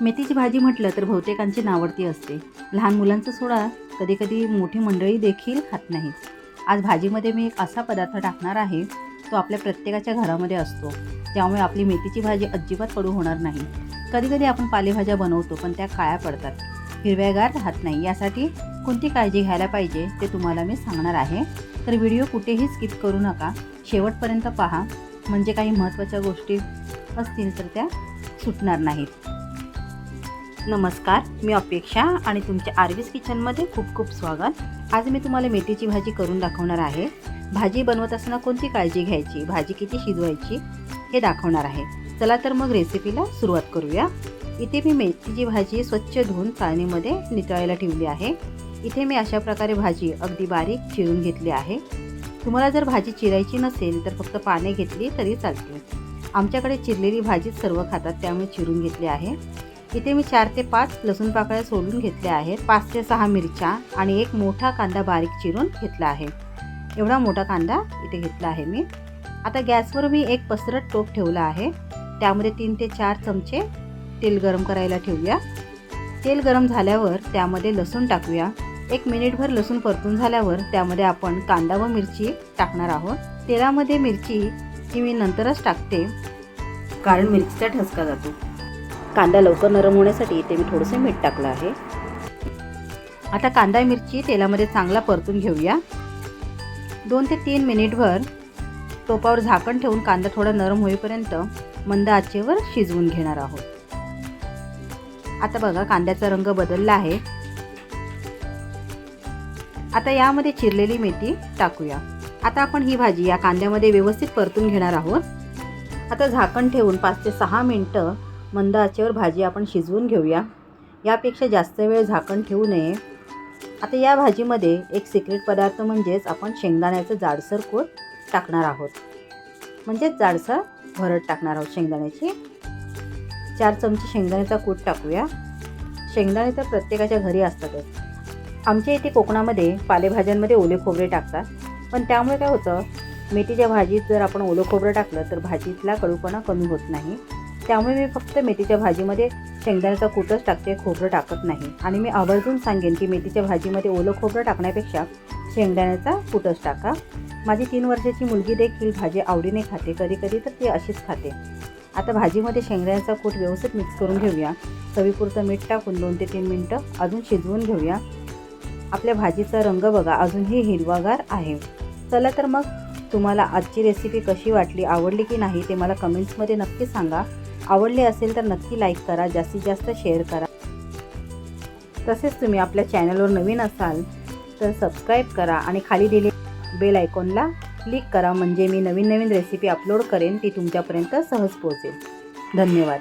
मेथीची भाजी म्हटलं तर बहुतेकांची नावडती असते. लहान मुलांचं सोडा कधी कधी मोठी मंडळी देखील खात नाही. आज भाजीमध्ये मी एक असा पदार्थ टाकणार आहे तो आपल्या प्रत्येकाच्या घरामध्ये असतो. ज्यामुळे आपली मेथीची भाजी अजिबात कडू होणार नाही. कधी कधी आपण पालेभाज्या बनवतो पण त्या काळ्या पडतात. हिरव्यागार राहत नाही. यासाठी कोणती काळजी घ्यायला पाहिजे ते तुम्हाला मी सांगणार आहे. तर व्हिडिओ कुठेही स्किप करू नका. शेवटपर्यंत पहा. म्हणजे काही महत्त्वाच्या गोष्टी असतील तर त्या सुटणार नाहीत. नमस्कार मी अपेक्षा आणि तुमच्या आरवीस किचनमध्ये खूप खूप स्वागत. आज मी तुम्हाला मेथीची भाजी करून दाखवणार आहे. भाजी बनवत असताना कोणती काळजी घ्यायची? भाजी किती शिजवायची? हे दाखवणार आहे. चला तर मग रेसिपीला सुरुवात करूया. इथे मी मेथीची भाजी स्वच्छ धुवून चाळणीमध्ये नितळायला ठेवली आहे. इथे मी अशा प्रकारे भाजी अगदी बारीक चिरून घेतली आहे. तुम्हाला जर भाजी चिरायची नसेल तर फक्त पाने घेतली तरी चालते. आमच्याकडे चिरलेली भाजीच सर्व खातात त्यामुळे चिरून घेतली आहे. इथे मी चार ते पाच लसूण पाकळ्या सोडून घेतल्या आहेत. पाच ते सहा मिरच्या आणि एक मोठा कांदा बारीक चिरून घेतला आहे. एवढा मोठा कांदा इथे घेतला आहे मी. आता गॅसवर मी एक पसरट टोप ठेवला आहे. त्यामध्ये तीन ते चार चमचे तेल गरम करायला ठेवूया. तेल गरम झाल्यावर त्यामध्ये लसूण टाकूया. एक मिनिटभर लसूण परतून झाल्यावर त्यामध्ये आपण कांदा व मिरची टाकणार आहोत. तेलामध्ये मिरची ही मी नंतरच टाकते. कारण मिरचीचा ठसका जातो. कांदा लवकर नरम होण्यासाठी इथे मी थोडंसं मीठ टाकलं आहे. आता कांदा मिरची तेलामध्ये चांगला परतून घेऊया. दोन ते तीन मिनिटभर टोपावर झाकण ठेवून कांदा थोडा नरम होईपर्यंत मंद आचेवर शिजवून घेणार आहोत. आता बघा कांद्याचा रंग बदलला आहे. आता यामध्ये चिरलेली मेथी टाकूया. आता आपण ही भाजी या कांद्यामध्ये व्यवस्थित परतून घेणार आहोत. आता झाकण ठेवून पाच ते सहा मिनटं मंद आचेवर भाजी आपण शिजवून घेऊया. यापेक्षा जास्त वेळ झाकण ठेवू नये. आता या भाजीमध्ये एक सिक्रेट पदार्थ म्हणजेच आपण शेंगदाण्याचं जाडसर कोट टाकणार आहोत. म्हणजेच जाडसर भरड टाकणार आहोत शेंगदाण्याची. चार चमचे शेंगदाण्याचा कूट टाकूया. शेंगदाणे तर प्रत्येकाच्या घरी असतातच. आमच्या इथे कोकणामध्ये पालेभाज्यांमध्ये ओले खोबरे टाकतात. पण त्यामुळे काय होतं मेथीच्या भाजीत जर आपण ओलं खोबरं टाकलं तर भाजीतला कडूपणा कमी होत नाही. त्यामुळे मी फक्त मेथीच्या भाजीमध्ये शेंगदाण्याचा कुटच टाकते खोबरं टाकत नाही. आणि मी आवर्जून सांगेन की मेथीच्या भाजीमध्ये ओलं खोबरं टाकण्यापेक्षा शेंगदाण्याचा कुटच टाका. माझी तीन वर्षाची मुलगी देखील भाजी आवडीने खाते कधी कधी तर ती अशीच खाते. आता भाजीमध्ये शेंगदाण्याचा कूट व्यवस्थित मिक्स करून घेऊया. चवीपुरतं मीठ टाकून दोन ते तीन मिनटं अजून शिजवून घेऊया. आपल्या भाजीचा रंग बघा अजूनही हिरवागार आहे. चला तर मग तुम्हाला आजची रेसिपी कशी वाटली आवडली की नाही ते मला कमेंट्समध्ये नक्की सांगा. आवडले असेल तर नक्की लाईक करा जास्तीत जास्त शेअर करा. तसेच तुम्ही आपल्या चॅनलवर नवीन असाल तर सबस्क्राईब करा आणि खाली दिले बेल आयकॉनला क्लिक करा म्हणजे मी नवीन नवीन रेसिपी अपलोड करेन ती तुमच्यापर्यंत सहज पोहोचेल. धन्यवाद.